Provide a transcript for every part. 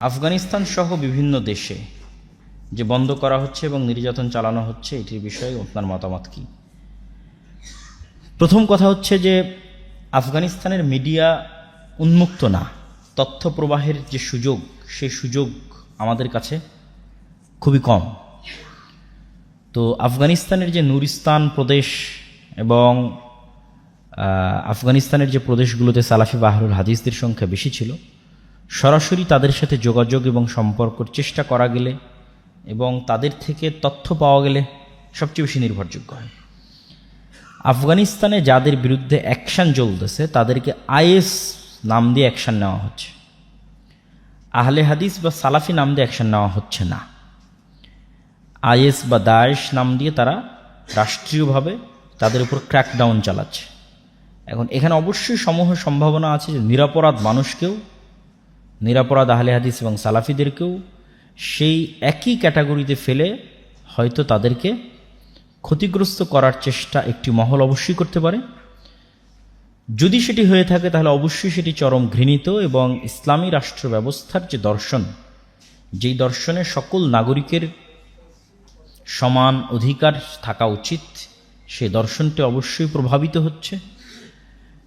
আফগানিস্তান সহ বিভিন্ন দেশে যে বন্ধ করা হচ্ছে এবং নির্যাতন চালানো হচ্ছে, এটির বিষয়ে আপনার মতামত কি? প্রথম কথা হচ্ছে যে আফগানিস্তানের মিডিয়া উন্মুক্ত না। তথ্য প্রবাহের যে সুযোগ সেই সুযোগ আমাদের কাছে খুবই কম। তো আফগানিস্তানের যে নুরিস্তান প্রদেশ এবং আফগানিস্তানের যে প্রদেশগুলোতে সালাফি বাহরুল হাদিসদের সংখ্যা বেশি ছিল সরাসরি তাদের সাথে যোগাযোগ এবং সম্পর্কর চেষ্টা করা গেলে এবং তাদের থেকে তথ্য পাওয়া গেলে সবচেয়ে বেশি নির্ভরযোগ্য হয়। আফগানিস্তানে যাদের বিরুদ্ধে অ্যাকশান চলতেছে, তাদেরকে আইএস নাম দিয়ে অ্যাকশান নেওয়া হচ্ছে। আহলে হাদিস বা সালাফি নাম দিয়ে অ্যাকশান নেওয়া হচ্ছে না। আইএস বা দায়েশ নাম দিয়ে তারা রাষ্ট্রীয়ভাবে তাদের উপর ক্র্যাকডাউন চালাচ্ছে। এখন এখানে অবশ্যই সমূহ সম্ভাবনা আছে যে নিরাপরাধ মানুষকেও নিরাপরাধ আহলে হাদিস এবং সালাফিদেরকেও সেই একই ক্যাটাগরিতে ফেলে হয়তো তাদেরকে ক্ষতিগ্রস্ত করার চেষ্টা একটি মহল অবশ্যই করতে পারে। যদি সেটি হয়ে থাকে, তাহলে অবশ্যই সেটি চরম ঘৃণিত এবং ইসলামী রাষ্ট্র ব্যবস্থার যে দর্শন, যেই দর্শনে সকল নাগরিকের সমান অধিকার থাকা উচিত, সে দর্শনটি অবশ্যই প্রভাবিত হচ্ছে।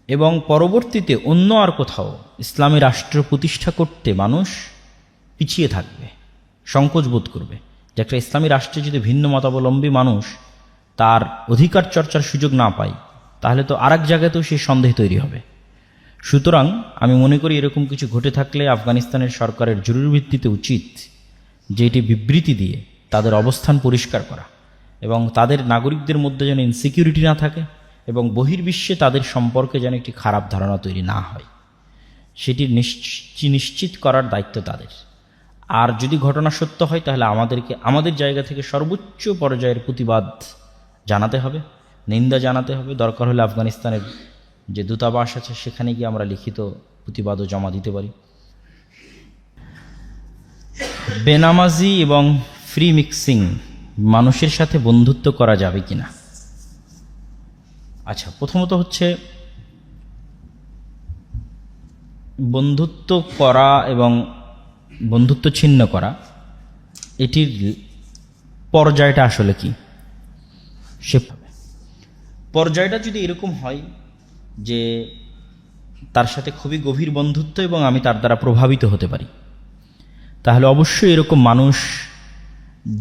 এবং পরবর্তীতে অন্য আর কোথাও ইসলামী রাষ্ট্র প্রতিষ্ঠা করতে মানুষ পিছিয়ে থাকবে, সংকোচ বোধ করবে যে একটা ইসলামী রাষ্ট্রে যদি ভিন্ন মতাবলম্বী মানুষ তার অধিকার চর্চার সুযোগ না পায়, তাহলে তো আর এক জায়গাতেও সেই সন্দেহ তৈরি হবে। সুতরাং আমি মনে করি এরকম কিছু ঘটে থাকলে আফগানিস্তানের সরকারের জরুরি ভিত্তিতে উচিত যে এটি বিবৃতি দিয়ে তাদের অবস্থান পরিষ্কার করা এবং তাদের নাগরিকদের মধ্যে যেন ইনসিকিউরিটি না থাকে। এবং বহির্বিশ্বে তাদের সম্পর্কে যেন একটি খারাপ ধারণা তৈরি না হয়। সেটি নিশ্চি- নিশ্চিত করার দায়িত্ব তাদের। আর যদি ঘটনা সত্য হয়, তাহলে আমাদেরকে, আমাদের জায়গা থেকে সর্বোচ্চ পর্যায়ের প্রতিবাদ জানাতে হবে, নিন্দা জানাতে হবে। দরকার হলে আফগানিস্তানের যে দূতাবাস আছে, সেখানে গিয়ে আমরা লিখিত প্রতিবাদও জমা দিতে পারি। বেনামাজি এবং ফ্রি মিক্সিং মানুষের সাথে বন্ধুত্ব করা যাবে কিনা? আচ্ছা প্রথমত হচ্ছে বন্ধুত্ব করা এবং বন্ধুত্ব ছিন্ন করা, এটির পর্যায়টা আসলে কি? সে পর্যায়টা যদি এরকম হয় যে তার সাথে খুবই গভীর বন্ধুত্ব এবং আমি তার দ্বারা প্রভাবিত হতে পারি, তাহলে অবশ্যই এরকম মানুষ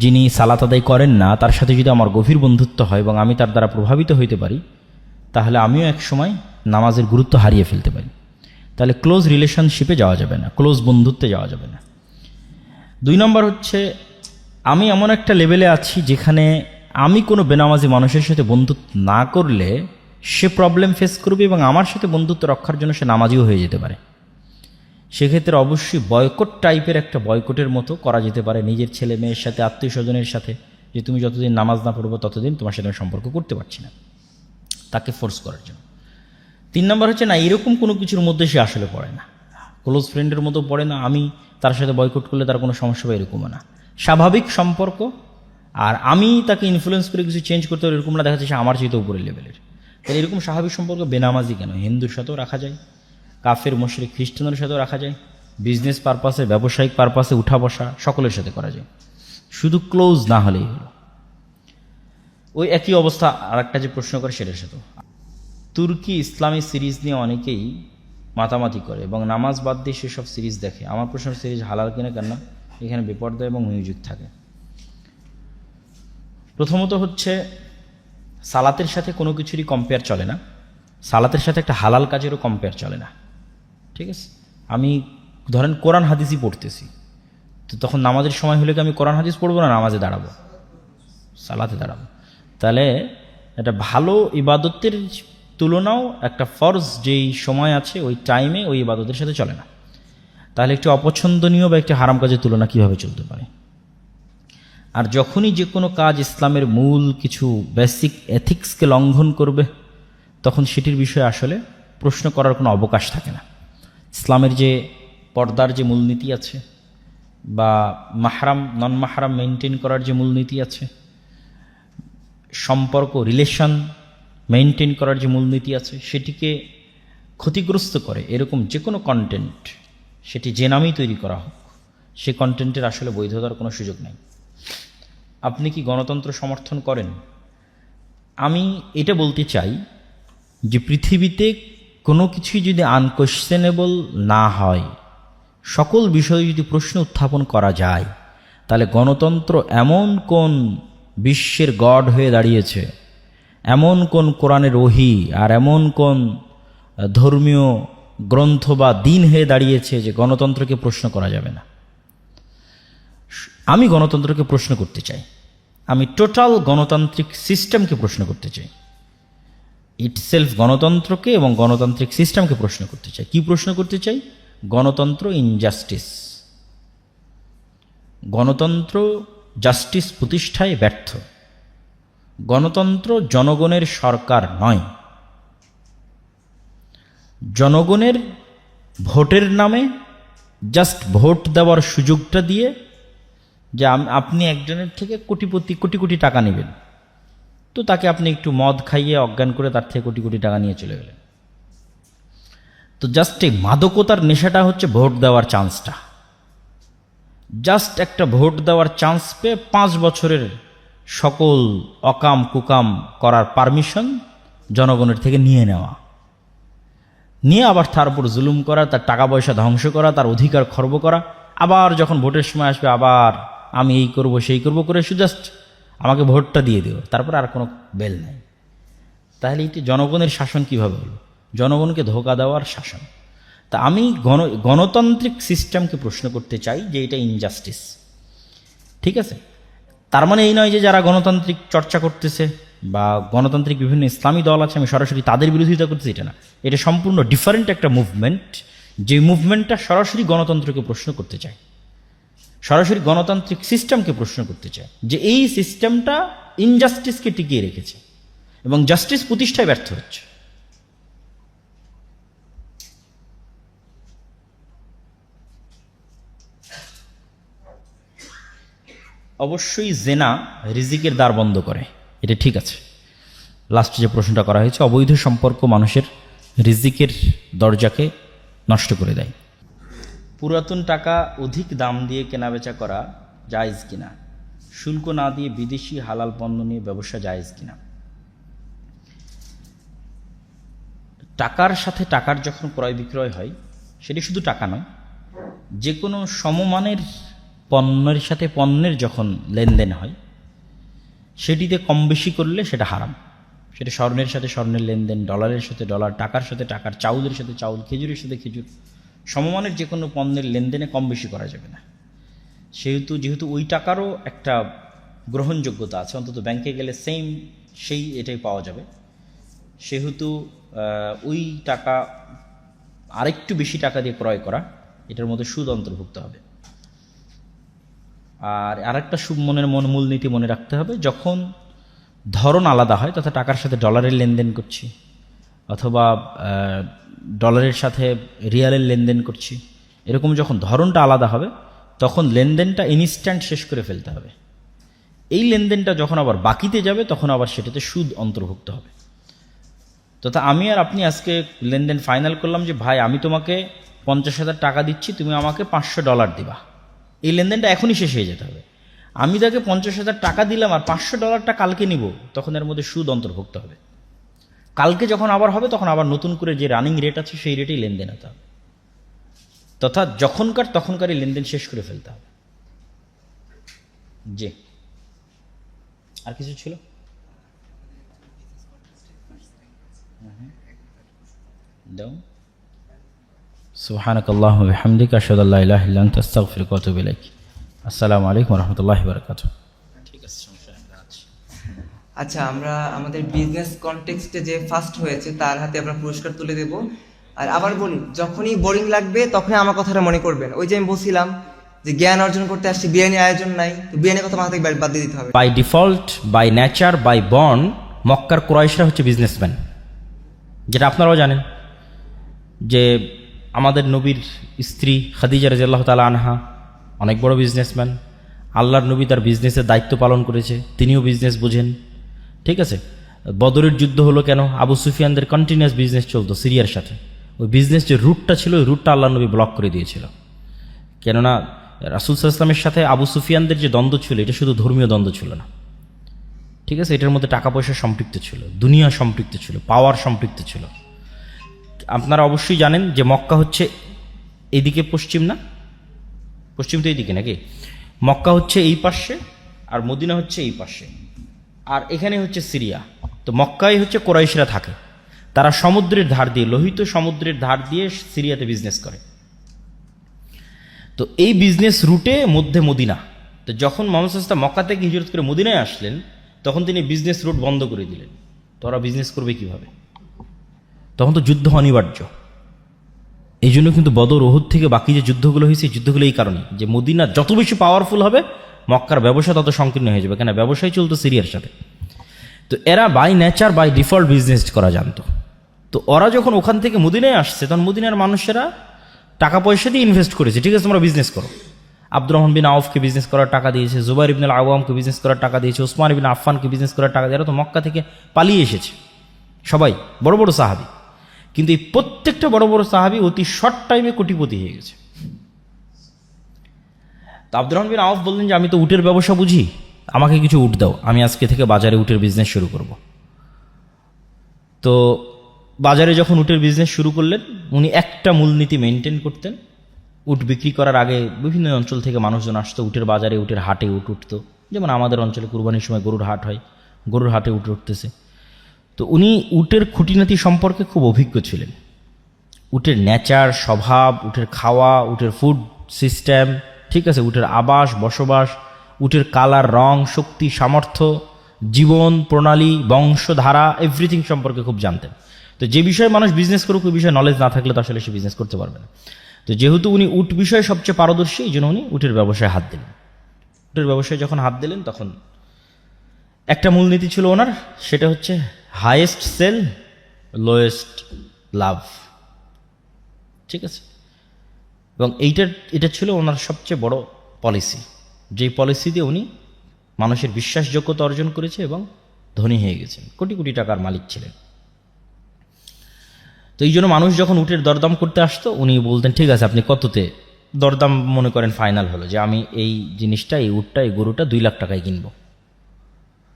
যিনি সালাত আদায় করেন না, তার সাথে যদি আমার গভীর বন্ধুত্ব হয় এবং আমি তার দ্বারা প্রভাবিত হইতে পারি তাহলে আমিও এক সময় নামাজের গুরুত্ব হারিয়ে ফেলতে পারি। তাহলে ক্লোজ রিলেশনশিপে যাওয়া যাবে না ক্লোজ বন্ধুত্বে যাওয়া যাবে না। দুই নম্বর হচ্ছে, আমি এমন একটা লেভেলে আছি যেখানে আমি কোনো বেনামাজি মানুষের সাথে বন্ধুত্ব না করলে সে প্রবলেম ফেস করবে এবং আমার সাথে বন্ধুত্ব রক্ষার জন্য সে নামাজিও হয়ে যেতে পারে। সেক্ষেত্রে অবশ্যই বয়কট টাইপের একটা বয়কটের মতো করা যেতে পারে নিজের ছেলে মেয়ের সাথে, আত্মীয় স্বজনের সাথে, যে তুমি যতদিন নামাজ না পড়ব ততদিন তোমার সাথে সম্পর্ক করতে পারছি না। তাকে ফোর্স করার জন্য। তিন নম্বর হচ্ছে না, এরকম কোনো কিছুর মধ্যে সে আসলে পড়ে না। ক্লোজ ফ্রেন্ডের মতো পড়ে না, আমি তার সাথে বয়কট করলে তার কোনো সমস্যা বা এরকমও না। স্বাভাবিক সম্পর্ক, আর আমি তাকে ইনফ্লুয়েন্স করে কিছু চেঞ্জ করতে পারি এরকম না দেখা যাচ্ছে আমার চেয়ে উপরের লেভেলের তাহলে এরকম স্বাভাবিক সম্পর্ক বেনামাজি কেন? হিন্দুর সাথেও রাখা যায়, কাফের, মশরিক খ্রিস্টানের সাথেও রাখা যায় বিজনেস পারপাসে ব্যবসায়িক পারপাসে উঠা বসা সকলের সাথে করা যায়। শুধু ক্লোজ না হলেই হলো। ওই একই অবস্থা আর একটা যে প্রশ্ন করে সেটার সাথে। তুর্কি ইসলামী সিরিজ নিয়ে অনেকেই মাতামাতি করে এবং নামাজ বাদ দিয়ে সেসব সিরিজ দেখে। আমার প্রশ্ন, সিরিজ হালাল কিনা কেন এখানে বেপর্দা এবং মিউজিক থাকে। প্রথমত হচ্ছে, সালাতের সাথে কোনো কিছুরই কম্পেয়ার চলে না। সালাতের সাথে একটা হালাল কাজেরও কম্পেয়ার চলে না। ঠিক আছে? আমি, ধরেন কোরআন হাদিসই পড়তেছি। তো তখন নামাজের সময় হলে কি আমি কোরআন হাদিস পড়ব না নামাজে দাঁড়াবো? সালাতে দাঁড়াবো। তাহলে একটা ভালো ইবাদতের তুলনাও একটা ফরজ যেই সময় আছে, ওই টাইমে ওই ইবাদতের সাথে চলে না। তাহলে একটি অপছন্দনীয় বা একটি হারাম কাজের তুলনা কীভাবে চলতে পারে? আর যখনই যে কোনো কাজ ইসলামের মূল কিছু বেসিক এথিক্সকে লঙ্ঘন করবে, তখন সেটির বিষয়ে আসলে প্রশ্ন করার কোনো অবকাশ থাকে না। ইসলামের যে পর্দার যে মূলনীতি আছে বা মাহারাম নন মাহারাম মেনটেন করার যে মূলনীতি আছে সম্পর্ক রিলেশন মেনটেন করার যে মূলনীতি আছে, সেটিকে ক্ষতিগ্রস্ত করে এরকম যে কোনো কন্টেন্ট সেটি যে নামেই তৈরি করা হোক, সে কন্টেন্টের আসলে বৈধতার কোনো সুযোগ নেই। আপনি কি গণতন্ত্র সমর্থন করেন? আমি এটা বলতে চাই যে পৃথিবীতে কোনো কিছুই যদি আনকোয়েশ্চেনেবল না হয়, সকল বিষয়ে যদি প্রশ্ন উত্থাপন করা যায়, তাহলে গণতন্ত্র এমন কোন বিশ্বের গড হয়ে দাঁড়িয়েছে। এমন কোন কোরআনের ওহি আর এমন কোন ধর্মীয় গ্রন্থ বা দিন হয়ে দাঁড়িয়েছে যে গণতন্ত্রকে প্রশ্ন করা যাবে না। আমি গণতন্ত্রকে প্রশ্ন করতে চাই। আমি টোটাল গণতান্ত্রিক সিস্টেমকে প্রশ্ন করতে চাই। ইটসেলফ গণতন্ত্রকে এবং গণতান্ত্রিক সিস্টেমকে প্রশ্ন করতে চাই। কি প্রশ্ন করতে চাই? গণতন্ত্র ইনজাস্টিস। গণতন্ত্র জাস্টিস প্রতিষ্ঠায় ব্যর্থ। গণতন্ত্র জনগণের সরকার নয়। জনগণের ভোটের নামে জাস্ট ভোট দেওয়ার সুযোগটা দিয়ে যে আপনি একজনের থেকে কোটিপতি, কোটি কোটি টাকা নেবেন। তো তাকে আপনি একটু মদ খাইয়ে অজ্ঞান করে তার থেকে কোটি কোটি টাকা নিয়ে চলে গেলেন। তো জাস্ট এই মাদকতার নেশাটা হচ্ছে ভোট দেওয়ার চান্সটা। জাস্ট একটা ভোট দেওয়ার চান্স পেয়ে পাঁচ বছরের সকল অকাম কুকাম করার পারমিশন জনগণের থেকে নিয়ে নেওয়া। নিয়ে আবার তার উপর জুলুম করা, তার টাকা পয়সা ধ্বংস করা, তার অধিকার খর্ব করা। আবার যখন ভোটের সময় আসবে, আবার আমি এই করব, সেই করব করে শুধু জাস্ট আমাকে ভোটটা দিয়ে দিও তারপর আর কোনো বেল নাই। তাহলে এটি জনগণের শাসন কীভাবে হলো? জনগণকে ধোকা দেওয়ার শাসন। তা আমি গণ, গণতান্ত্রিক সিস্টেমকে প্রশ্ন করতে চাই যে এটা ইনজাস্টিস ঠিক আছে? তার মানে এই নয় যে যারা গণতান্ত্রিক চর্চা করতেছে বা গণতান্ত্রিক বিভিন্ন ইসলামী দল আছে, আমি সরাসরি তাদের বিরোধিতা করতেছি, এটা না। এটা সম্পূর্ণ ডিফারেন্ট একটা মুভমেন্ট যে মুভমেন্টটা সরাসরি গণতন্ত্রকে প্রশ্ন করতে চায়। সরাসরি গণতান্ত্রিক সিস্টেমকে প্রশ্ন করতে চায় যে এই সিস্টেমটা ইনজাস্টিসকে টিকিয়ে রেখেছে এবং জাস্টিস প্রতিষ্ঠায় ব্যর্থ হচ্ছে। অবশ্যই জেনা রিজিকের দ্বার বন্ধ করে। এটা ঠিক আছে। লাস্টে যে প্রশ্নটা করা হয়েছে, অবৈধ সম্পর্ক মানুষের রিজিকের দরজাকে নষ্ট করে দেয়। পুরাতন টাকা অধিক দাম দিয়ে কেনাবেচা করা জায়েজ কিনা? শুল্ক না দিয়ে বিদেশি হালাল পণ্য নিয়ে ব্যবসা জায়েজ কিনা? টাকার সাথে টাকার যখন ক্রয় বিক্রয় হয়, সেটি শুধু টাকা নয় যে কোনো সমমানের পণ্যের সাথে পণ্যের যখন লেনদেন হয়, সেটিতে কম বেশি করলে সেটা হারাম। সেটা স্বর্ণের সাথে স্বর্ণের লেনদেন, ডলারের সাথে ডলার, টাকার সাথে টাকার, চাউলের সাথে চাউল, খেজুরের সাথে খেজুর, সমমানের যে কোনো পণ্যের লেনদেনে কম বেশি করা যাবে না। সেহেতু, যেহেতু ওই টাকারও একটা গ্রহণযোগ্যতা আছে, অন্তত ব্যাংকে গেলে সেম সেই এটাই পাওয়া যাবে। সেহেতু ওই টাকা আরেকটু বেশি টাকা দিয়ে ক্রয় করা, এটার মধ্যে সুদ অন্তর্ভুক্ত হবে। আর আরেকটা মনের মন মূলনীতি মনে রাখতে হবে, যখন ধরন আলাদা হয়, তথা টাকার সাথে ডলারের লেনদেন করছি, অথবা ডলারের সাথে রিয়ালের লেনদেন করছি, এরকম যখন ধরনটা আলাদা হবে, তখন লেনদেনটা ইনস্ট্যান্ট শেষ করে ফেলতে হবে। এই লেনদেনটা যখন আবার বাকিতে যাবে, তখন আবার সেটাতে সুদ অন্তর্ভুক্ত হবে। তথা আমি আর আপনি আজকে লেনদেন ফাইনাল করলাম যে, ভাই, আমি তোমাকে পঞ্চাশ হাজার টাকা দিচ্ছি, তুমি আমাকে পাঁচশো ডলার দিবা। এই লেনদেনটা এখনই শেষ হয়ে যেতে হবে। আমি তাকে পঞ্চাশ হাজার টাকা দিলাম আর পাঁচশো ডলারটা কালকে নিব, তখন এর মধ্যে সুদ অন্তর্ভুক্ত হবে। কালকে যখন আবার হবে, তখন আবার নতুন করে যে রানিং রেট আছে, সেই রেটেই লেনদেন হতে হবে। তথা যখনকার তখনকারই লেনদেন শেষ করে ফেলতে হবে। জি। আর কিছু ছিল? দাও। সুবহানাক আল্লাহ বিহামদিক আশহাদু আল্লা ইলাহা ইল্লা আনতা আস্তাগফিরুকা ওয়া আতুবু ইলাইক। আসসালামু আলাইকুম রাহমাতুল্লাহি ওয়া ঠিক আছে আচ্ছা আমরা আমাদের বিজনেস কনটেক্সটে যে ফার্স্ট হয়েছে তার হাতে আমরা পুরস্কার তুলে দেব। আর আবার বলি যখনই বোরিং লাগবে তখনই আমার কথাটা মনে করবেন। ওই যে আমি বলছিলাম যে জ্ঞান অর্জন করতে আসছি বিরিয়ানি আয়োজন নাই তো বিরিয়ানির কথা মাথা থেকে বাদ দিয়ে দিতে হবে। By default by nature by born মক্কার ক্রয়েশরা হচ্ছে বিজনেসম্যান যেটা আপনারাও জানেন যে আমাদের নবীর স্ত্রী খাদিজা রাজিয়াল্লাহ তালা আনহা, অনেক বড় বিজনেসম্যান আল্লাহর নবী তার বিজনেসের দায়িত্ব পালন করেছে, তিনিও বিজনেস বোঝেন। ঠিক আছে? বদরের যুদ্ধ হলো কেন? আবু সুফিয়ানদের কন্টিনিউয়াস বিজনেস চলতো সিরিয়ার সাথে। ওই বিজনেস যে রুটটা ছিল, ওই রুটটা আল্লাহ নবী ব্লক করে দিয়েছিল। কেননা, রাসুল সাল্লামের সাথে আবু সুফিয়ানদের যে দ্বন্দ্ব ছিল, এটা শুধু ধর্মীয় দ্বন্দ্ব ছিল না। ঠিক আছে? এটার মধ্যে টাকা পয়সা সম্পৃক্ত ছিল, দুনিয়া সম্পৃক্ত ছিল পাওয়ার সম্পৃক্ত ছিল। আপনারা অবশ্যই জানেন যে মক্কা হচ্ছে এদিকে পশ্চিম না? পশ্চিম তো এইদিকে নাকি? মক্কা হচ্ছে এই পাশে আর মদিনা হচ্ছে এই পাশে। আর এখানে হচ্ছে সিরিয়া। তো মক্কায় হচ্ছে কোরাইশরা থাকে। তারা সমুদ্রের ধার দিয়ে, লোহিত সমুদ্রের ধার দিয়ে সিরিয়াতে বিজনেস করে। তো এই বিজনেস রুটে মধ্যে মদিনা। তো যখন মোহাম্মদ মক্কা থেকে হিজরত করে মদিনায় আসলেন, তখন তিনি বিজনেস রুট বন্ধ করে দিলেন। তো ওরা বিজনেস করবে কীভাবে? তখন তো যুদ্ধ অনিবার্য। এই জন্য কিন্তু বদর ওহুদ থেকে বাকি যে যুদ্ধগুলো হয়েছে যুদ্ধগুলো এই কারণে যে মদিনা যত বেশি পাওয়ারফুল হবে, মক্কার ব্যবসা তত সংকীর্ণ হয়ে যাবে। কেন ব্যবসায় চলতো সিরিয়ার সাথে। তো এরা by nature by default business করা জানতো। তো ওরা যখন ওখান থেকে মদিনায় আসছে, তখন মদিনার মানুষেরা টাকা পয়সা দিয়ে ইনভেস্ট করেছে। ঠিক আছে, তোমরা বিজনেস করো। আব্দুর রহমান বিন আউফকে বিজনেস করার টাকা দিয়েছে, জুবাইর ইবিন আওয়ামকে বিজনেস করার টাকা দিয়েছে, ওসমান ইবিন আফফানকে বিজনেস করার টাকা দিয়ে এরা তো মক্কা থেকে পালিয়ে এসেছে। সবাই, বড় বড় সাহাবি। কিন্তু এই প্রত্যেকটা বড় বড় সাহাবি অতি শর্ট টাইমে কোটিপতি হয়ে গেছে। তো আব্দুর রহমান বিন বললেন যে, আমি তো উটের ব্যবসা বুঝি। আমাকে কিছু উট দাও। আমি আজকে থেকে বাজারে উটের বিজনেস শুরু করব। তো বাজারে যখন উটের বিজনেস শুরু করলেন, উনি একটা মূলনীতি মেনটেন করতেন। উট বিক্রি করার আগে বিভিন্ন অঞ্চল থেকে মানুষজন আসতো, উটের বাজারে উটের হাটে উট উঠতো। যেমন আমাদের অঞ্চলে কুরবানির সময় গরুর হাট হয়। গরুর হাটে উট উঠতেছে। তো উনি উটের খুঁটিনাটি সম্পর্কে খুব অভিজ্ঞ ছিলেন। উটের নেচার, স্বভাব, উটের খাওয়া, উটের ফুড সিস্টেম ঠিক আছে, উটের আবাস, বসবাস, উটের কালার, রং, শক্তি, সামর্থ্য, জীবন, প্রণালী, বংশধারা এভরিথিং সম্পর্কে খুব জানতেন। তো যে বিষয়ে মানুষ বিজনেস করুক, ওই বিষয়ে নলেজ না থাকলে তো আসলে সে বিজনেস করতে পারবে না। তো যেহেতু উনি উট বিষয়ে সবচেয়ে পারদর্শী, এই জন্য উনি উটের ব্যবসায় হাত দিলেন। উটের ব্যবসায় যখন হাত দিলেন, তখন একটা মূলনীতি ছিল ওনার, সেটা হচ্ছে হাইয়েস্ট সেল লোয়েস্ট লাভ ঠিক আছে? এবং এইটার, এটা ছিল ওনার সবচেয়ে বড় পলিসি যেই পলিসি দিয়ে উনি মানুষের বিশ্বাসযোগ্যতা অর্জন করেছে এবং ধনী হয়ে গেছেন। কোটি কোটি টাকার মালিক ছিলেন। তো এই জন্য মানুষ যখন উটের দরদাম করতে আসতো, উনি বলতেন, ঠিক আছে, আপনি কততে? দরদাম মনে করেন ফাইনাল হলো যে, আমি এই জিনিসটা, এই উটটা, এই গরুটা দুই লাখ টাকায় কিনবো।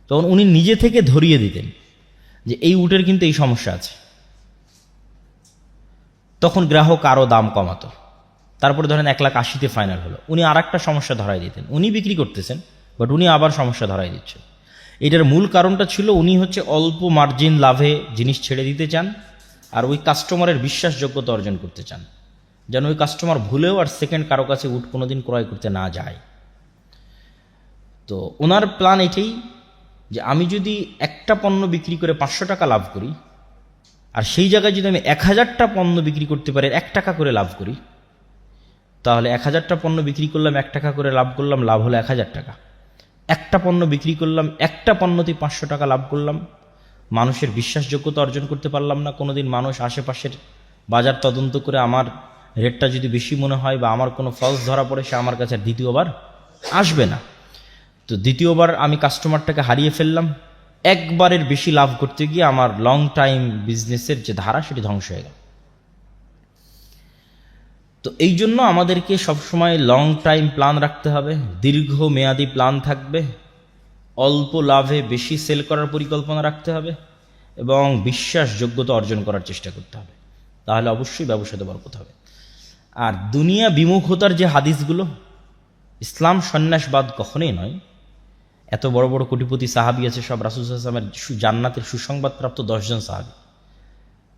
তখন উনি নিজে থেকে ধরিয়ে দিতেন। যে এই উটের কিন্তু এই সমস্যা আছে। তখন গ্রাহক আরও দাম কমাতো। তারপরে ধরেন এক লাখ আশিতে ফাইনাল হলো। উনি আর একটা সমস্যা ধরাই দিতেন। উনি বিক্রি করতেছেন বাট উনি আবার সমস্যা ধরাই দিচ্ছেন। এটার মূল কারণটা ছিল উনি হচ্ছে অল্প মার্জিন লাভে জিনিস ছেড়ে দিতে চান আর ওই কাস্টমারের বিশ্বাসযোগ্যতা অর্জন করতে চান। যেন ওই কাস্টমার ভুলেও আর সেকেন্ড কারও কাছে উট কোনোদিন ক্রয় করতে না যায়। তো ওনার প্ল্যান এটাই যে আমি যদি একটা পণ্য বিক্রি করে পাঁচশো টাকা লাভ করি, আর সেই জায়গায় যদি আমি এক হাজারটা পণ্য বিক্রি করতে পারি, এক টাকা করে লাভ করি, তাহলে এক হাজারটা পণ্য বিক্রি করলাম, এক টাকা করে লাভ করলাম, লাভ হলো এক হাজার টাকা। একটা পণ্য বিক্রি করলাম, একটা পণ্যতে পাঁচশো টাকা লাভ করলাম, মানুষের বিশ্বাসযোগ্যতা অর্জন করতে পারলাম না, কোনোদিন মানুষ আশেপাশের বাজার তদন্ত করে আমার রেটটা যদি বেশি মনে হয় বা আমার কোনো ফলস ধরা পড়ে, সে আমার কাছে দ্বিতীয়বার আসবে না। তো দ্বিতীয়বার আমি কাস্টমারটাকে হারিয়ে ফেললাম। একবারের বেশি লাভ করতে গিয়ে আমার লং টাইম বিজনেসের যে ধারা, সেটি ধ্বংস হয়ে গেল। তো এই জন্য আমাদেরকে সবসময় লং টাইম প্ল্যান রাখতে হবে। দীর্ঘ মেয়াদি প্ল্যান থাকবে। অল্প লাভে বেশি সেল করার পরিকল্পনা রাখতে হবে এবং বিশ্বাসযোগ্যতা অর্জন করার চেষ্টা করতে হবে। তাহলে অবশ্যই ব্যবসাতে বরকত হবে। আর দুনিয়া বিমুখতার যে হাদিসগুলো, ইসলাম সন্ন্যাসবাদ কখনোই নয়। এত বড় বড় কোটিপতি সাহাবি আছে, সব রাসুল আসলামের জান্নাতের সুসংবাদপ্রাপ্ত দশজন সাহাবি।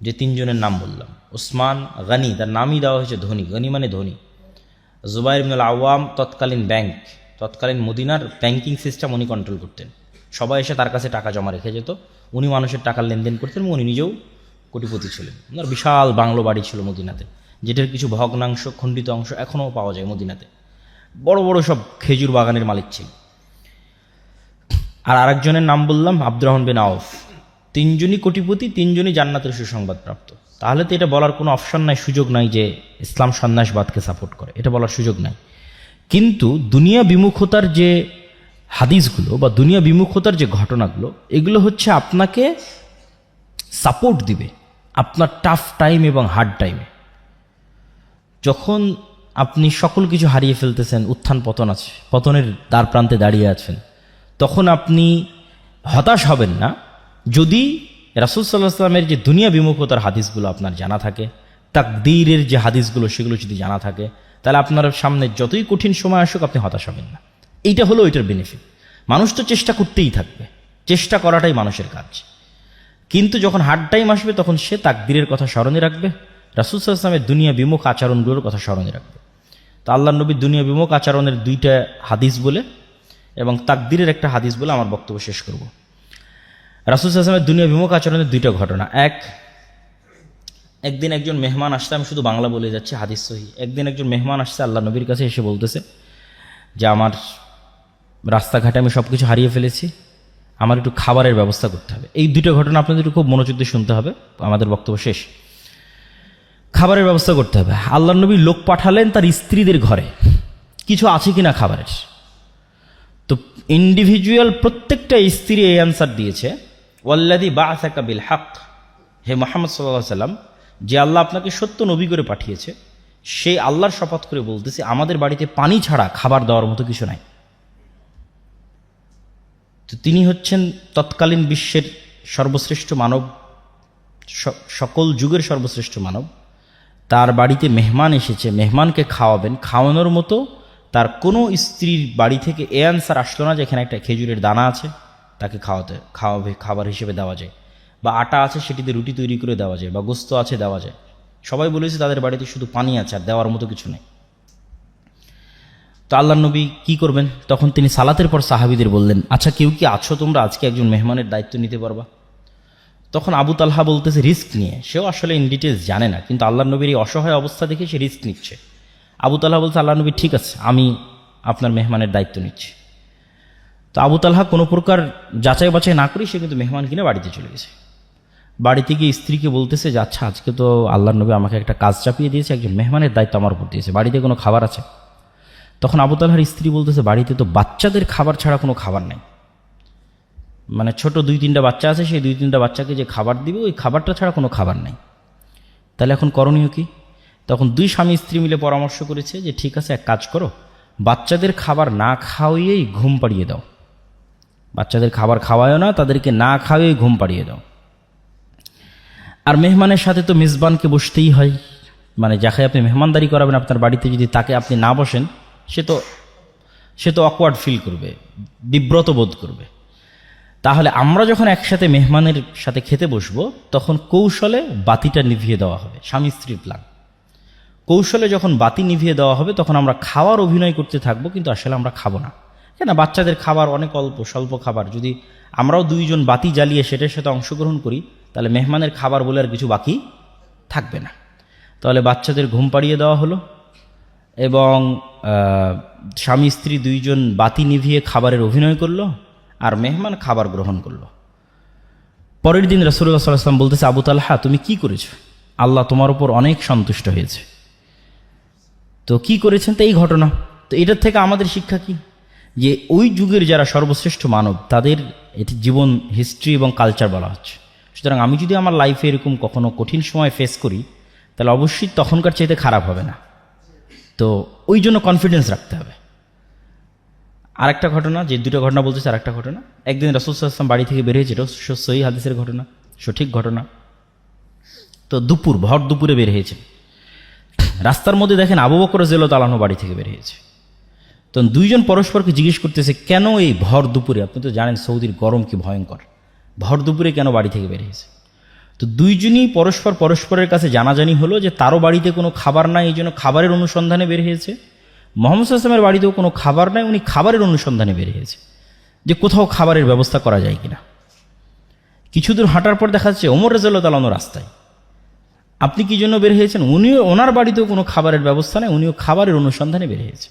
যে তিনজনের নাম বললাম। ওসমান গানি, তার নামই দেওয়া হয়েছে ধনী। গনি মানে ধনী। জুবাইর ইবনুল আওয়াম তৎকালীন ব্যাংক তৎকালীন মদিনার ব্যাংকিং সিস্টেম উনি কন্ট্রোল করতেন। সবাই এসে তার কাছে টাকা জমা রেখে যেত। উনি মানুষের টাকার লেনদেন করতেন উনি নিজেও কোটিপতি ছিলেন। ওনার বিশাল বাংলো বাড়ি ছিল মদিনাতে। যেটার কিছু ভগ্নাংশ, খণ্ডিত অংশ এখনও পাওয়া যায় মদিনাতে। বড় বড় সব খেজুর বাগানের মালিক ছিল আর আরেকজনের নাম বললাম আব্দুর রহমান বিন আউফ। তিনজনই কোটিপতি, তিনজনই জান্নাতের সুসংবাদ প্রাপ্ত তাহলে তো এটা বলার কোনো অপশন নাই, সুযোগ নাই যে ইসলাম সন্ন্যাসবাদকে সাপোর্ট করে। এটা বলার সুযোগ নাই। কিন্তু দুনিয়া বিমুখতার যে হাদিসগুলো বা দুনিয়া বিমুখতার যে ঘটনাগুলো, এগুলো হচ্ছে আপনাকে সাপোর্ট দিবে আপনার টাফ টাইম এবং হার্ড টাইমে। যখন আপনি সকল কিছু হারিয়ে ফেলতেছেন, উত্থান পতন আছে, পতনের দ্বার প্রান্তে দাঁড়িয়ে আছেন তখন আপনি হতাশ হবেন না। যদি রাসুল সাল্লাহ সাল্লামের যে দুনিয়া বিমুখতার হাদিসগুলো আপনার জানা থাকে, তাকদীরের যে হাদিসগুলো সেগুলো যদি জানা থাকে, তাহলে আপনার সামনে যতই কঠিন সময় আসুক আপনি হতাশ হবেন না। এইটা হলো ওইটার বেনিফিট মানুষ তো চেষ্টা করতেই থাকবে। চেষ্টা করাটাই মানুষের কাজ। কিন্তু যখন হার্ড টাইম আসবে, তখন সে তাকদীরের কথা স্মরণে রাখবে, রাসুল সাল্লামের দুনিয়া বিমুখ আচরণগুলোর কথা স্মরণে রাখবে। তো আল্লাহ নবীর দুনিয়া বিমুখ আচরণের দুইটা হাদিস বলে এবং তাকদিরের একটা হাদিস বলে আমার বক্তব্য শেষ করব। রাসুল সাল্লামের দুনিয়া বিমুখ আচরণের দুইটা ঘটনা। এক, একদিন একজন মেহমান আসতে আমি শুধু বাংলা বলে যাচ্ছি, হাদিস সহি। একদিন একজন মেহমান আসছে, আল্লাহ নবীর কাছে এসে বলতেছে যে, আমার রাস্তাঘাটে আমি সব কিছু হারিয়ে ফেলেছি, আমার একটু খাবারের ব্যবস্থা করতে হবে। এই দুটো ঘটনা আপনাদের খুব মনোযোগ দিয়ে শুনতে হবে, আমাদের বক্তব্য শেষ। খাবারের ব্যবস্থা করতে হবে। আল্লাহ নবী লোক পাঠালেন তার স্ত্রীদের ঘরে। কিছু আছে কিনা খাবারের? তো ইন্ডিভিজুয়াল প্রত্যেকটা স্ত্রী এই অ্যান্সার দিয়েছে ওয়াল্লাদি বা আসাকা বিল হাক হে মোহাম্মদ সাল্লাহ সাল্লাম, যে আল্লাহ আপনাকে সত্য নবী করে পাঠিয়েছে সেই আল্লাহর শপথ করে বলতেছে, আমাদের বাড়িতে পানি ছাড়া খাবার দেওয়ার মতো কিছু নাই। তো তিনি হচ্ছেন তৎকালীন বিশ্বের সর্বশ্রেষ্ঠ মানব সকল যুগের সর্বশ্রেষ্ঠ মানব। তার বাড়িতে মেহমান এসেছে, মেহমানকে খাওয়াবেন, খাওয়ানোর মতো তার কোনো স্ত্রীর বাড়ি থেকে এ আনসার আসলো না যে এখানে একটা খেজুরের দানা আছে, তাকে খাওয়াতে, খাওয়াবে, খাবার হিসেবে দেওয়া যায়। বা আটা আছে, সেটিতে রুটি তৈরি করে দেওয়া যায়, বা গোস্ত আছে, দেওয়া যায়। সবাই বলেছে তাদের বাড়িতে শুধু পানি আছে, আর দেওয়ার মতো কিছু নেই। তো আল্লাহ নবী কি করবেন? তখন তিনি সালাতের পর সাহাবিদের বললেন আচ্ছা কেউ কি আছো তোমরা? আজকে একজন মেহমানের দায়িত্ব নিতে পারবা? তখন আবু তালহা বলতেছে, রিস্ক নিয়ে। সেও আসলে ইন ডিটেলস জানে না, কিন্তু আল্লাহ নবীর এই অসহায় অবস্থা দেখে সে রিস্ক নিচ্ছে। আবু তালহা বলছে, আল্লাহ নবী, ঠিক আছে, আমি আপনার মেহমানের দায়িত্ব নিচ্ছি। তো আবু তালহা কোনো প্রকার যাচাই বাছাই না করি সে কিন্তু মেহমান কিনে বাড়িতে চলে গেছে। বাড়িতে গিয়ে স্ত্রীকে বলতেছে যে আচ্ছা আজকে তো আল্লাহ নবী আমাকে একটা কাজ চাপিয়ে দিয়েছে, একজন মেহমানের দায়িত্ব আমার উপর দিয়েছে, বাড়িতে কোনো খাবার আছে? তখন আবু তালহার স্ত্রী বলতেছে, বাড়িতে তো বাচ্চাদের খাবার ছাড়া কোনো খাবার নেই। মানে ছোট দুই তিনটা বাচ্চা আছে, সেই দুই তিনটা বাচ্চাকে যে খাবার দিবে, ওই খাবারটা ছাড়া কোনো খাবার নেই। তাহলে এখন করণীয় কি? তখন দুই স্বামী স্ত্রী মিলে পরামর্শ করেছে যে, ঠিক আছে, এক কাজ করো। বাচ্চাদের খাবার না খাওয়াইয়েই ঘুম পাড়িয়ে দাও। বাচ্চাদের খাবার খাওয়ায়ও না, তাদেরকে না খাওয়াই ঘুম পাড়িয়ে দাও। আর মেহমানের সাথে তো মেজবানকে বসতেই হয়। মানে যাকে আপনি মেহমানদারি করাবেন, আপনার বাড়িতে যদি তাকে আপনি না বসেন, সে তো সে তো অকওয়ার্ড ফিল করবে, বিব্রত বোধ করবে। তাহলে আমরা যখন একসাথে মেহমানের সাথে খেতে বসবো, তখন কৌশলে বাতিটা নিভিয়ে দেওয়া হবে স্বামী স্ত্রীর প্ল্যান কৌশলে যখন বাতি নিভিয়ে দেওয়া হবে, তখন আমরা খাওয়ার অভিনয় করতে থাকব, কিন্তু আসলে আমরা খাব না। কেন? বাচ্চাদের খাবার অনেক অল্প, স্বল্প খাবার। যদি আমরাও দুইজন বাতি জ্বালিয়ে সেটার সাথে অংশগ্রহণ করি, তাহলে মেহমানের খাবার বলে আর কিছু বাকি থাকবে না। তাহলে বাচ্চাদের ঘুম পাড়িয়ে দেওয়া হলো এবং স্বামী স্ত্রী দুইজন বাতি নিভিয়ে খাবারের অভিনয় করল আর মেহমান খাবার গ্রহণ করল। পরের দিন রসুল্লাহ সাল্লাম বলতেছে, আবু তালহা, তুমি কি করেছ? আল্লাহ তোমার উপর অনেক সন্তুষ্ট হয়েছে। তো কি করেছেন তো এই ঘটনা? তো এটার থেকে আমাদের শিক্ষা কি? যে ওই যুগের যারা সর্বশ্রেষ্ঠ মানব, তাদের এটি জীবন হিস্ট্রি এবং কালচার বলা হচ্ছে। সুতরাং আমি যদি আমার লাইফে এরকম কখনো কঠিন সময় ফেস করি, তাহলে অবশ্যই তখনকার চাইতে খারাপ হবে না। তো ওই জন্য কনফিডেন্স রাখতে হবে। আরেকটা ঘটনা, যে দুটো ঘটনা বলতেছে আরেকটা ঘটনা। একদিন রসুল আসলাম বাড়ি থেকে বেরিয়েছে এটা সহি হাদিসের ঘটনা, সঠিক ঘটনা। তো দুপুর, ভর দুপুরে বের হয়েছে রাস্তার মধ্যে দেখেন আবু বকর জেলো তালানো বাড়ি থেকে বের হয়েছে। তো দুইজন পরস্পরকে জিজ্ঞেস করতেছে, কেন এই ভর দুপুরে? আপনি তো জানেন সৌদির গরম কি ভয়ঙ্কর। ভর দুপুরে কেন বাড়ি থেকে বেরিয়েছে তো দুইজনই পরস্পর পরস্পরের কাছে জানাজানি হলো যে, তারও বাড়িতে কোনো খাবার নাই, এই জন্য খাবারের অনুসন্ধানে বের হয়েছে। মোহাম্মদ আসলামের বাড়িতেও কোনো খাবার নাই, উনি খাবারের অনুসন্ধানে বের হয়েছে। যে কোথাও খাবারের ব্যবস্থা করা যায় কিনা। কিছু দূর হাঁটার পর দেখা যাচ্ছে ওমর রেজাল্লাহ তালানো রাস্তায়। আপনি কি জন্য বের হয়েছেন? উনিও ওনার বাড়িতেও কোনো খাবারের ব্যবস্থা নেই, উনিও খাবারের অনুসন্ধানে বের হয়েছে।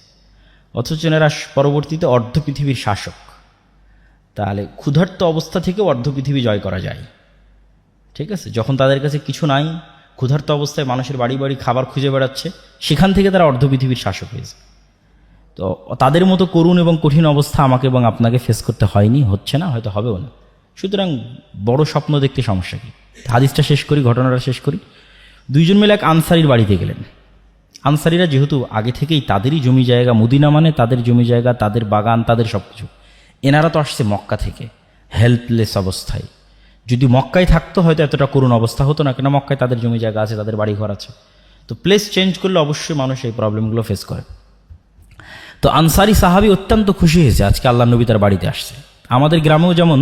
অথচ এনারা পরবর্তীতে অর্ধ পৃথিবীর শাসক। তাহলে ক্ষুধার্ত অবস্থা থেকেও অর্ধ পৃথিবী জয় করা যায়। ঠিক আছে? যখন তাদের কাছে কিছু নাই, ক্ষুধার্ত অবস্থায় মানুষের বাড়ি বাড়ি খাবার খুঁজে বেড়াচ্ছে, সেখান থেকে তারা অর্ধ পৃথিবীর শাসক হয়েছে। তো তাদের মতো করুণ এবং কঠিন অবস্থা আমাকে এবং আপনাকে ফেস করতে হয়নি, হচ্ছে না, হয়তো হবেও না। সুতরাং বড় স্বপ্ন দেখতে সমস্যা কি? হাদিসটা শেষ করি, ঘটনাটা শেষ করি। দুইজন মিলে এক আনসারির বাড়িতে গেলেন। আনসারিরা যেহেতু আগে থেকেই তাদেরই জমি জায়গা, মুদিনা মানে তাদের জমি জায়গা, তাদের বাগান, তাদের সব কিছু এনারা তো আসছে মক্কা থেকে, হেল্পলেস অবস্থায়। যদি মক্কায় থাকতো হয়তো এতটা করুণ অবস্থা হতো না কেন মক্কায় তাদের জমি জায়গা আছে, তাদের বাড়ি ঘর আছে। তো প্লেস চেঞ্জ করলে অবশ্যই মানুষ এই প্রবলেমগুলো ফেস করে। তো আনসারি সাহাবি অত্যন্ত খুশি হয়েছে, আজকে আল্লাহ নবী তার বাড়িতে আসছে। আমাদের গ্রামেও যেমন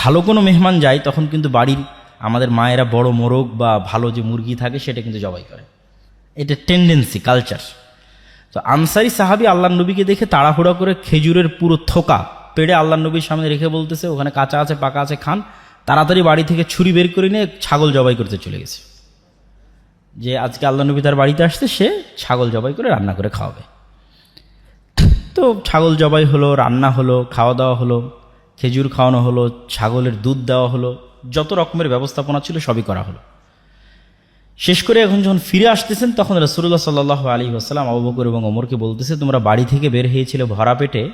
ভালো কোনো মেহমান যায়, তখন কিন্তু বাড়ির আমাদের মায়েরা বড় মোরগ বা ভালো যে মুরগি থাকে, সেটা কিন্তু জবাই করে। এটা টেন্ডেন্সি কালচার তো আনসারি সাহাবি আল্লাহ নবীকে দেখে তাড়াহুড়া করে খেজুরের পুরো থোকা পেড়ে আল্লাহ নবীর সামনে রেখে বলতেছে, ওখানে কাঁচা আছে, পাকা আছে, খান। তাড়াতাড়ি বাড়ি থেকে ছুরি বের করে নিয়ে ছাগল জবাই করতে চলে গেছে। যে আজকে আল্লাহ নবী তার বাড়িতে আসছে, সে ছাগল জবাই করে রান্না করে খাওয়াবে। তো ছাগল জবাই হলো, রান্না হলো, খাওয়া দাওয়া হলো, খেজুর খাওয়ানো হলো, ছাগলের দুধ দেওয়া হলো। যত রকমের ব্যবস্থাপনা ছিল সবই করা হলো। শেষ করে এখন যখন ফিরে আসতেছেন, তখন রসুল্লাহ সাল্লাহ আলী আসসালাম আবু বকর এবং অমরকে বলতেছে, তোমরা বাড়ি থেকে বের হয়েছিল ভরা পেটে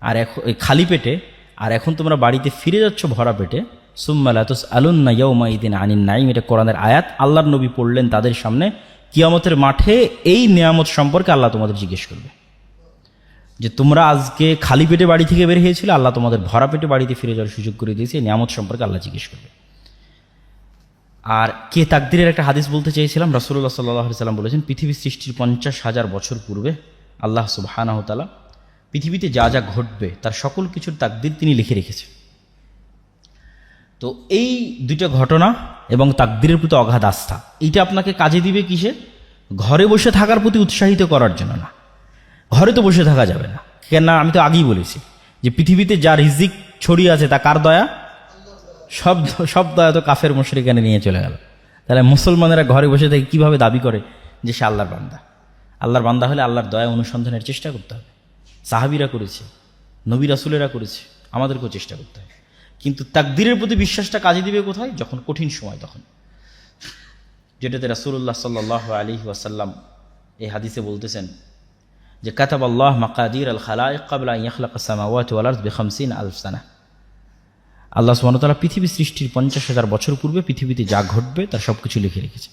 আর এখন খালি পেটে, আর এখন তোমরা বাড়িতে ফিরে যাচ্ছ ভরা পেটে। সুম্মালাতুস আলুন্না ইয়ৌমাইদিন আনিন নাইম এটা কোরআনের আয়াত। আল্লাহর নবী পড়লেন তাদের সামনে। কিয়ামতের মাঠে এই নিয়ামত সম্পর্কে আল্লাহ তোমাদের জিজ্ঞেস করবে। যে তোমরা আজকে খালি পেটে বাড়ি থেকে বের হয়েছিলে, আল্লাহ তোমাদের ভরা পেটে বাড়িতে ফিরে যাওয়ার সুযোগ করে দিয়েছে, এই নিয়ামত সম্পর্কে আল্লাহ জিজ্ঞেস করবে। আর কে তাকদিরের একটা হাদিস বলতে চেয়েছিলাম? রসুল্লাহ সাল্লাহ সাল্লাম বলেছেন, পৃথিবী সৃষ্টির পঞ্চাশ হাজার বছর পূর্বে আল্লাহ সুবাহানাহতালা পৃথিবীতে যা যা ঘটবে, তার সকল কিছুর তাকদির তিনি লিখে রেখেছেন। তো এই দুইটা ঘটনা এবং তাকদিরের প্রতি অগাধ আস্থা, এইটা আপনাকে কাজে দিবে কিসে? ঘরে বসে থাকার প্রতি উৎসাহিত করার জন্য না। ঘরে তো বসে থাকা যাবে না। কেন আমি তো আগেই বলেছি যে পৃথিবীতে যা রিজিক ছড়িয়ে আছে তা কার দয়া? সব সব দয়া তো কাফের মুশরিকানে নিয়ে চলে গেল। তাহলে মুসলমানেরা ঘরে বসে থেকে কীভাবে দাবি করে যে সে আল্লাহর বান্দা? আল্লাহর বান্দা হলে আল্লাহর দয়া অনুসন্ধানের চেষ্টা করতে হবে। সাহাবিরা করেছে, নবী রাসুলেরা করেছে, আমাদেরকেও চেষ্টা করতে হবে। কিন্তু তাকদিরের প্রতি বিশ্বাসটা কাজে দিবে কোথায়? যখন কঠিন সময় তখন। যেটাতে রাসুল্লাহ সাল্লাহ আলী ওয়াসাল্লাম এই হাদিসে বলতেছেন যে কাতাব আল্লাহ মাকাদির আল খালায় কাবলা ইয়াখলাক সামাওয়াত ওয়াল আরদ বিখামসিন আলফ সানা। আল্লাহ সুবহানাহু পৃথিবী সৃষ্টির পঞ্চাশ হাজার বছর পূর্বে পৃথিবীতে যা ঘটবে তার সব কিছু লিখে রেখেছে।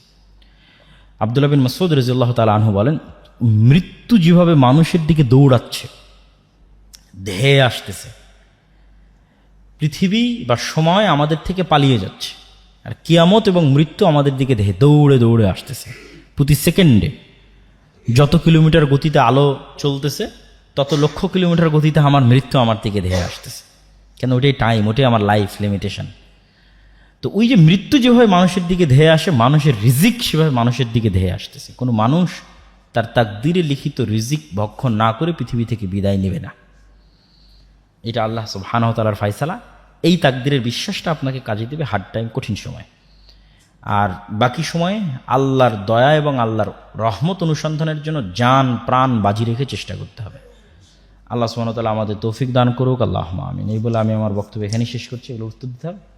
আবদুল্লাহ বিন মাসুদ রাজিউল্লাহ তালা আনহু বলেন, মৃত্যু যেভাবে মানুষের দিকে দৌড়াচ্ছে ধেয়ে আসতেছে, পৃথিবী বা সময় আমাদের থেকে পালিয়ে যাচ্ছে, আর কিয়ামত এবং মৃত্যু আমাদের দিকে দেহে দৌড়ে দৌড়ে আসতেছে, প্রতি সেকেন্ডে। যত কিলোমিটার গতিতে আলো চলতেছে, তত লক্ষ কিলোমিটার গতিতে আমার মৃত্যু আমার দিকে ধেয়ে আসতেছে। কেন ওটাই টাইম ওটাই আমার লাইফ লিমিটেশন তো ওই যে মৃত্যু যেভাবে মানুষের দিকে ধেয়ে আসে, মানুষের রিজিক সেভাবে মানুষের দিকে ধেয়ে আসতেছে। কোনো মানুষ তার তাকদিরে লিখিত রিজিক ভক্ষণ না করে পৃথিবী থেকে বিদায় নেবে না। এটা আল্লাহ সুবহানাহতালার ফাইসালা এই তাকদিরের বিশ্বাসটা আপনাকে কাজে দেবে হার্ড টাইম কঠিন সময়। আর বাকি সময়ে আল্লাহর দয়া এবং আল্লাহর রহমত অনুসন্ধানের জন্য যান প্রাণ বাজি রেখে চেষ্টা করতে হবে। আল্লাহ ওয়া আমাদের তৌফিক দান করুক। আল্লাহ আমিন। এই বলে আমি আমার বক্তব্য এখানেই শেষ করছি। এগুলো উত্তর দিতে হবে।